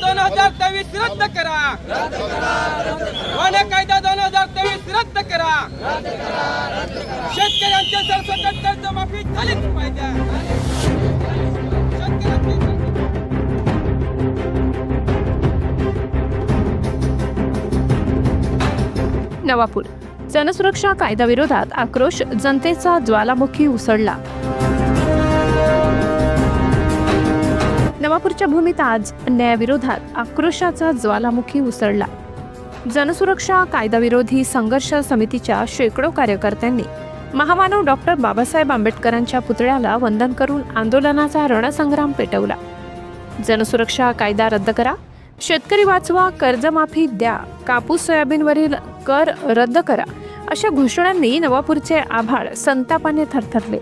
दोन हजार तेवीस रद्द करा. वन कायदा दोन हजार तेवीस रद्द करा. शेतकऱ्यांच्या सरसकट कर्जमाफी झालीच पाहिजे. नवापूर. जनसुरक्षा कायद्याविरोधात आक्रोश जनतेचा ज्वालामुखी उसळला. नवापूरच्या भूमीत आज अन्यायाविरोधात आक्रोशाचा ज्वालामुखी उसळला. जनसुरक्षा कायदाविरोधी संघर्ष समितीच्या शेकडो कार्यकर्त्यांनी महामानव डॉक्टर बाबासाहेब आंबेडकरांच्या पुतळ्याला वंदन करून आंदोलनाचा रणसंग्राम पेटवला. जनसुरक्षा कायदा रद्द करा. शेतकरी वाचवा कर्जमाफी द्या कापूस सोयाबीनवरील कर रद्द करा अशा घोषणांनी नवापूरचे आभाळ संतापाने थरथरले.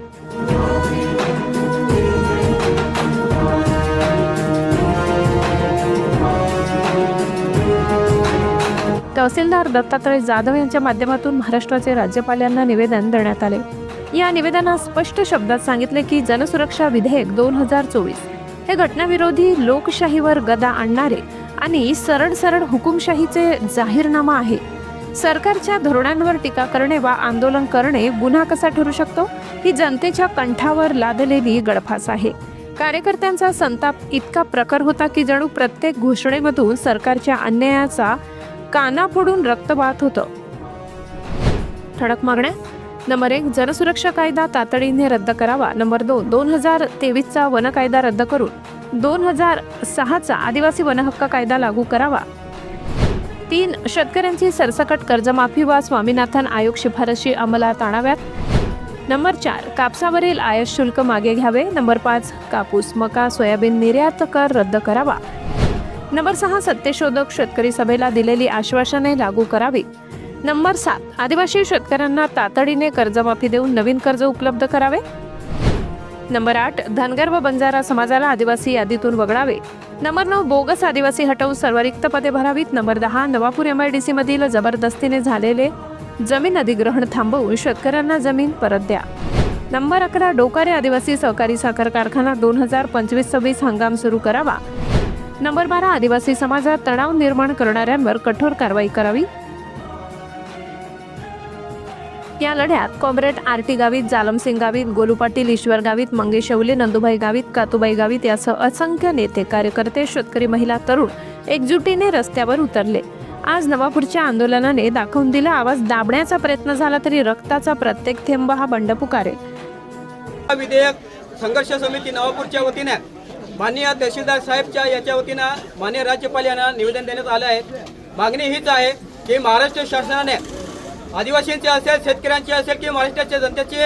तहसीलदार दत्तात्रय जाधव यांच्या माध्यमातून महाराष्ट्राचे राज्यपाल यांना निवेदन देण्यात आले. या निवेदनात स्पष्ट शब्दात सांगितले की जनसुरक्षा विधेयक दोन हजार चोवीस हे घटनाविरोधी लोकशाहीवर गदा आणणारे आणि सरळ सरळ हुकुमशाहीचे जाहीरनामा आहे. सरकारच्या धोरणांवर टीका करणे वा आंदोलन करणे गुन्हा कसा ठरू शकतो ही जनतेच्या कंठावर लादलेली गळफास आहे. कार्यकर्त्यांचा संताप इतका प्रखर होता की जणू प्रत्येक घोषणेमधून सरकारच्या अन्यायाचा काना फोडून रक्त होतं. ठळक मागण्या? नंबर एक जनसुरक्षा कायदा तातडीने रद्द करावा. नंबर दोन दोन हजार तेवीसचा वन कायदा रद्द करून दोन हजार सहाचा आदिवासी वनहक्क कायदा लागू करावा. तीन शेतकऱ्यांची सरसकट कर्जमाफी वा स्वामीनाथन आयोग शिफारशी अंमलात आणाव्यात. नंबर चार कापसावरील आयात शुल्क मागे घ्यावे. नंबर पाच कापूस मका सोयाबीन निर्यात कर रद्द करावा. नंबर सहा सत्यशोधक शेतकरी सभेला दिलेली आश्वासने लागू करावी. नंबर सात आदिवासी शेतकऱ्यांना तातडीने कर्जमाफी देऊन नवीन कर्ज उपलब्ध करावे. नंबर आठ धनगर व बंजारा समाजाला आदिवासी यादीतून वगळावे. नंबर नऊ बोगस आदिवासी हटवून सर्व रिक्त पदे भरावीत. नंबर दहा Navapur M I D C मधील जबरदस्तीने झालेले जमीन अधिग्रहण थांबवून शेतकऱ्यांना जमीन परत द्या. नंबर अकरा डोकारे आदिवासी सहकारी साखर कारखाना दोन हजार पंचवीस सव्वीस हंगाम सुरू करावा. नंबर बारा आदिवासी समाजात तणाव निर्माण करणाऱ्यांवर कठोर कारवाई करावी. या लढ्यात कॉम्रेड आरटी गावित जालमसिंग गावित गोलू पाटील ईश्वर गावित मंगेश येवले नंदुभाई गावित कातुबाई गावित यासह असंख्य नेते कार्यकर्ते शेतकरी महिला तरुण एकजुटीने रस्त्यावर उतरले. आज नवापूरच्या आंदोलनाने दाखवून दिला आवाज दाबण्याचा प्रयत्न झाला तरी रक्ताचा प्रत्येक थेंब हा बंड पुकारेल विधेयक संघर्ष समिती नवापूरच्या वतीने माननीय तहसीलदार साहेबच्या याच्या वतीनं माननीय राज्यपाल यांना निवेदन देण्यात आलं आहे. मागणी हीच आहे की महाराष्ट्र शासनाने आदिवासींचे असेल शेतकऱ्यांचे असेल किंवा महाराष्ट्राच्या जनतेची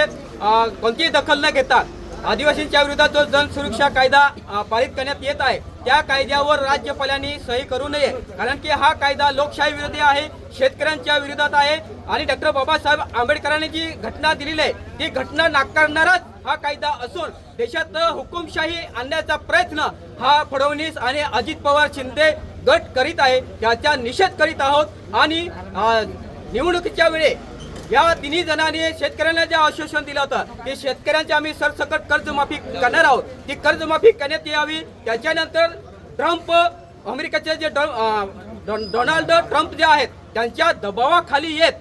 कोणतीही दखल न घेता आदिवासींच्या विरोधात जो जनसुरक्षा कायदा पारित करण्यात येत आहे. त्या कायद्यावर राज्यपालांनी सही करू नये. कारण की हा कायदा लोकशाही विरोधी आहे शेतकऱ्यांच्या विरोधात आहे. आणि डॉक्टर बाबासाहेब आंबेडकरांनी जी घटना दिलेली आहे ती घटना नाकारणाराच हा कायदा असून देशात हुकुमशाही आणण्याचा प्रयत्न हा फडणवीस आणि अजित पवार शिंदे गट करीत आहे. त्याचा निषेध करीत आहोत. आणि निवडणुकीच्या वेळी या तिन्ही जणांनी शेतकऱ्यांना जे आश्वासन दिलं होतं की शेतकऱ्यांची आम्ही सरसकट कर्जमाफी करणार आहोत. ती कर्जमाफी करण्यात यावी. त्याच्यानंतर ट्रम्प अमेरिकेचे जे डो- डो- डोनाल्ड ट्रम्प जे आहेत त्यांच्या दबावाखाली येत.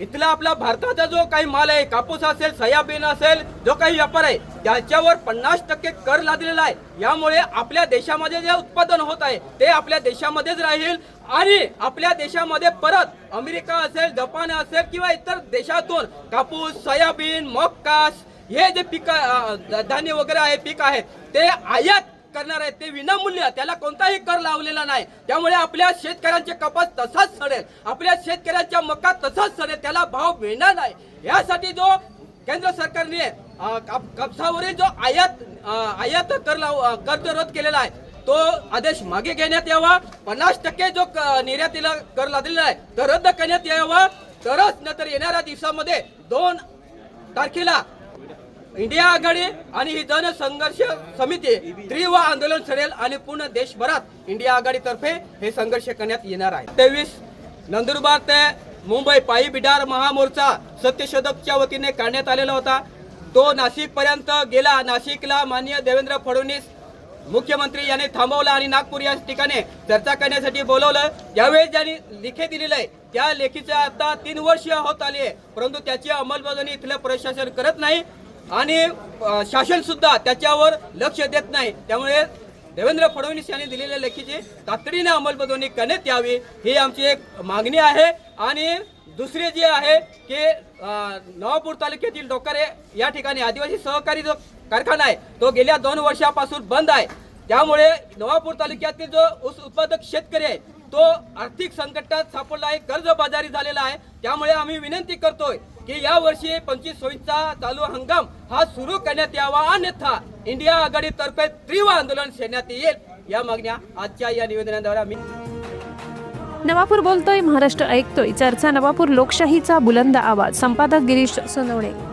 इथला आपला भारताचा जो काही माल आहे कापूस असेल सोयाबीन असेल जो काही व्यापार आहे त्याच्यावर पन्नास टक्के कर लादलेला आहे. यामुळे आपल्या देशामध्ये जे उत्पादन होत आहे ते आपल्या देशामध्येच राहील आणि आपल्या देशामध्ये परत अमेरिका असेल जपान असेल किंवा इतर देशातून कापूस सोयाबीन मक्का हे जे पीक धान्य वगैरे आहे पीक आहेत ते आयात करणार आहेत ते विनामूल्य. त्याला कोणताही कर लावलेला नाही. त्यामुळे आपल्या शेतकऱ्यांचे कपास तसाच सडेल. आपल्या शेतकऱ्यांच्या मका तसाच सडेल. त्याला भाव मिळणार नाही. यासाठी जो केंद्र सरकारने कापसावरील जो आयात आयात कर लाव कर्ज कर रद्द केलेला आहे तो आदेश मागे घेण्यात यावा. पन्नास टक्के जो क- निर्यातीला कर लादलेला आहे तो रद्द करण्यात यावा. तरच नंतर येणाऱ्या दिवसामध्ये दोन तारखेला इंडिया आघाडी आणि ही जनसंघर्ष समिती तीव्र आंदोलन सडेल आणि पूर्ण देशभरात इंडिया आघाडीतर्फे हे संघर्ष करण्यात येणार आहे. तेवीस नंदुरबार ते मुंबई पायी बिडार महामोर्चा सत्यशोधकच्या वतीने काढण्यात आलेला होता. तो नाशिक पर्यंत गेला. नाशिकला माननीय देवेंद्र फडणवीस मुख्यमंत्री यांनी थांबवलं आणि नागपूर या ठिकाणी चर्चा करण्यासाठी बोलवलं. यावेळी ज्यांनी लिखे दिलेलं आहे त्या लेखीचं आता तीन वर्ष होत आली आहे. परंतु त्याची अंमलबजावणी इथलं प्रशासन करत नाही. आणि शासन सुद्धा त्याच्यावर लक्ष देत नाही. त्यामुळे देवेंद्र फडणवीस यांनी दिलेल्या लेखीची तातडीने अंमलबजावणी करण्यात यावी ही आमची एक मागणी आहे. आणि दुसरे जे आहे की नवापूर तालुक्यातील डोकारे या ठिकाणी आदिवासी सहकारी जो कारखाना आहे तो गेल्या दोन वर्षापासून बंद आहे. त्यामुळे नवापूर तालुक्यातील जो ऊस उत्पादक शेतकरी आहे तो आर्थिक संकटात सापडला आहे कर्जबाजारी झालेला आहे. त्यामुळे आम्ही विनंती करतोय की या वर्षी पंचवीस सोयीचा चालू हंगाम हा सुरू करण्यात यावा. अन्यथा इंडिया आघाडीतर्फे तीव्र आंदोलन छेडण्यात येईल. या मागण्या आजच्या या निवेदनाद्वारे आम्ही नवापूर बोलतोय महाराष्ट्र ऐकतोय. चर्चा नवापूर लोकशाहीचा बुलंद आवाज. संपादक गिरीश सोनवणे.